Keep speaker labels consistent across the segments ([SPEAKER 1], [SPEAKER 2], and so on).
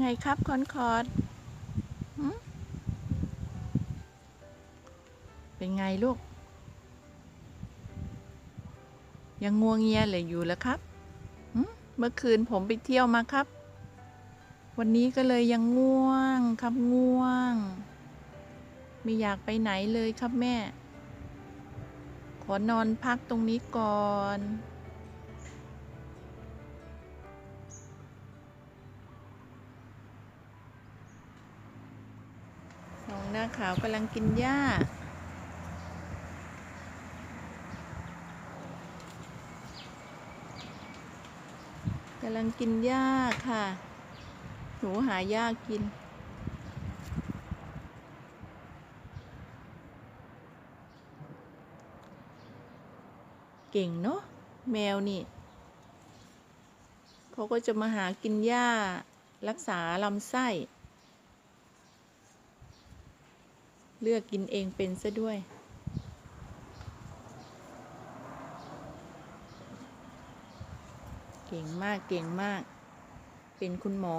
[SPEAKER 1] ไงครับคอนคอร์ดเป็นไงลูก ยังงัวงเงียเลยอยู่แล้วครับเมื่อคืนผมไปเที่ยวมาครับ วันนี้ก็เลยยังง่วงครับง่วง ไม่อยากไปไหนเลยครับแม่ ขอนอนพักตรงนี้ก่อน นาขาวกำลังกินหญ้า กำลังกินหญ้าค่ะ หนูหาหญ้ากิน เก่งเนาะแมวนี่เขาก็จะมาหากินหญ้ารักษาลำไส้ เลือกกินเองเป็นซะด้วย เก่งมากเก่งมาก เป็นคุณหมอ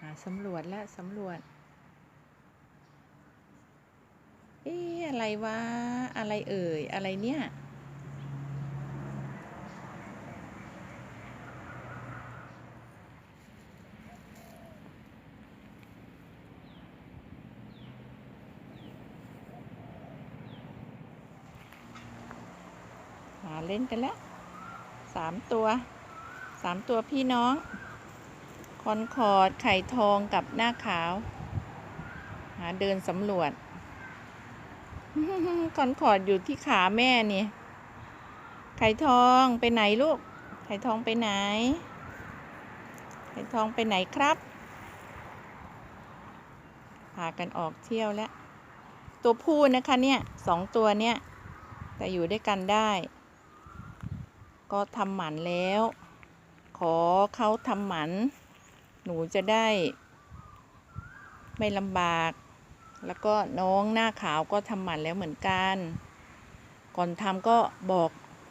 [SPEAKER 1] หาสำรวจและสำรวจ เอ๊ะอะไรวะ อะไรเอ่ย อะไรเนี่ย เล่นกันแล้วสามตัวสามตัวพี่น้อง คอนคอร์ดไข่ทองกับหน้าขาว หาเดินสำรวจ คอนคอร์ดอยู่ที่ขาแม่นี่ ไข่ทองไปไหนลูก ไข่ทองไปไหน ไข่ทองไปไหนครับ พากันออกเที่ยวแล้ว ตัวผู้นะคะเนี่ยสองตัวเนี่ย แต่อยู่ด้วยกันได้ ก็ทำหมันแล้ว ขอเขาทำหมัน หนูจะได้ ไม่ลำบาก แล้วก็น้องหน้าขาวก็ทำหมันแล้วเหมือนกัน ก่อนทำก็บอก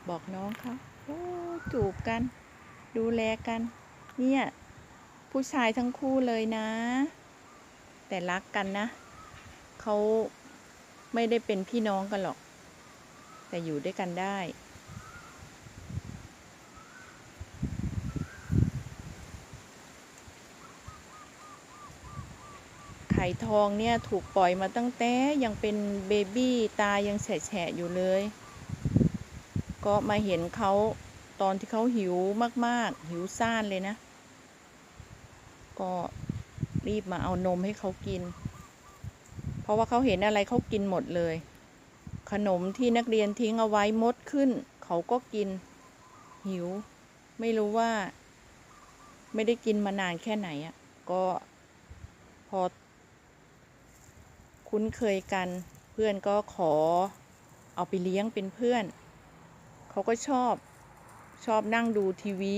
[SPEAKER 1] บอกน้องเขาโอ้จูบกัน ดูแลกัน เนี่ย ผู้ชายทั้งคู่เลยนะ แต่รักกันนะ เขาไม่ได้เป็นพี่น้องกันหรอก แต่อยู่ด้วยกันได้ ไข่ทองเนี่ยถูกปล่อยมาตั้งแต่ยังเป็นเบบี้ตายังแฉะอยู่เลย ก็มาเห็นเขาตอนที่เขาหิวมากๆ หิวซ่านเลยนะ ก็รีบมาเอานมให้เขากิน เพราะว่าเขาเห็นอะไรเขากินหมดเลย ขนมที่นักเรียนทิ้งเอาไว้มดขึ้น เขาก็กิน หิว ไม่รู้ว่า ไม่ได้กินมานานแค่ไหนอะ่ะ ก็พอ คุ้นเคยกัน เพื่อนก็ขอเอาไปเลี้ยงเป็นเพื่อน เขาก็ชอบชอบนั่งดูทีวี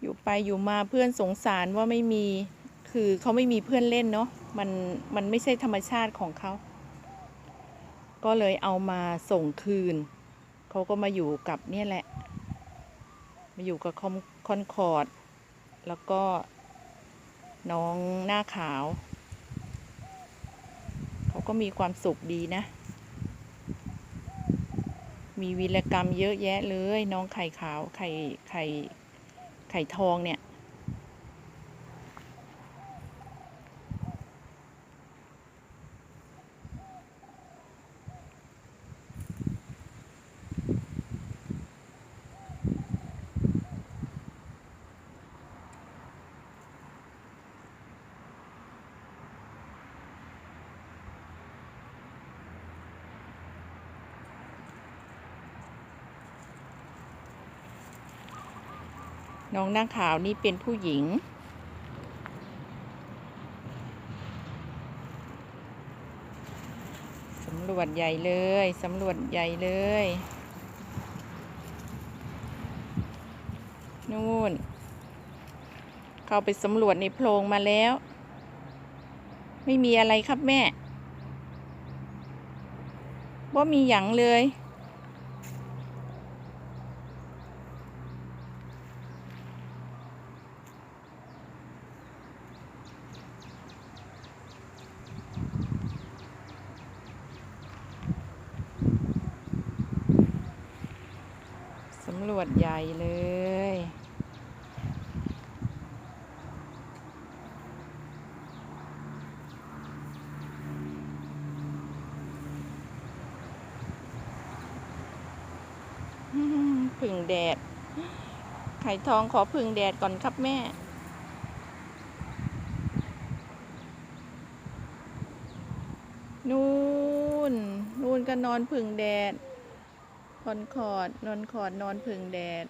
[SPEAKER 1] อยู่ไปอยู่มาเพื่อนสงสารว่าไม่มี คือเขาไม่มีเพื่อนเล่นเนาะ มันมันไม่ใช่ธรรมชาติของเขา ก็เลยเอามาส่งคืน เขาก็มาอยู่กับเนี่ยแหละ มาอยู่กับคอมคอนคอร์ด แล้วก็ น้องหน้าขาว เขาก็มีความสุขดีนะ มีวีรกรรมเยอะแยะเลย น้องไข่ขาวไข่ไข่ไข่ทองเนี่ย น้องหน้าขาวนี่เป็นผู้หญิง สำรวจใหญ่เลยสำรวจใหญ่เลย นู่น เข้าไปสำรวจในโพรงมาแล้ว ไม่มีอะไรครับแม่บ่ามีหยังเลย วจใหญ่เลยอืมผึ่งแดด ไข่ทองขอผึ่งแดดก่อนครับแม่นู่น นู่นก็นอนผึ่งแดด คอนคอร์ดนอนคอร์ดนอนผึ่งแดด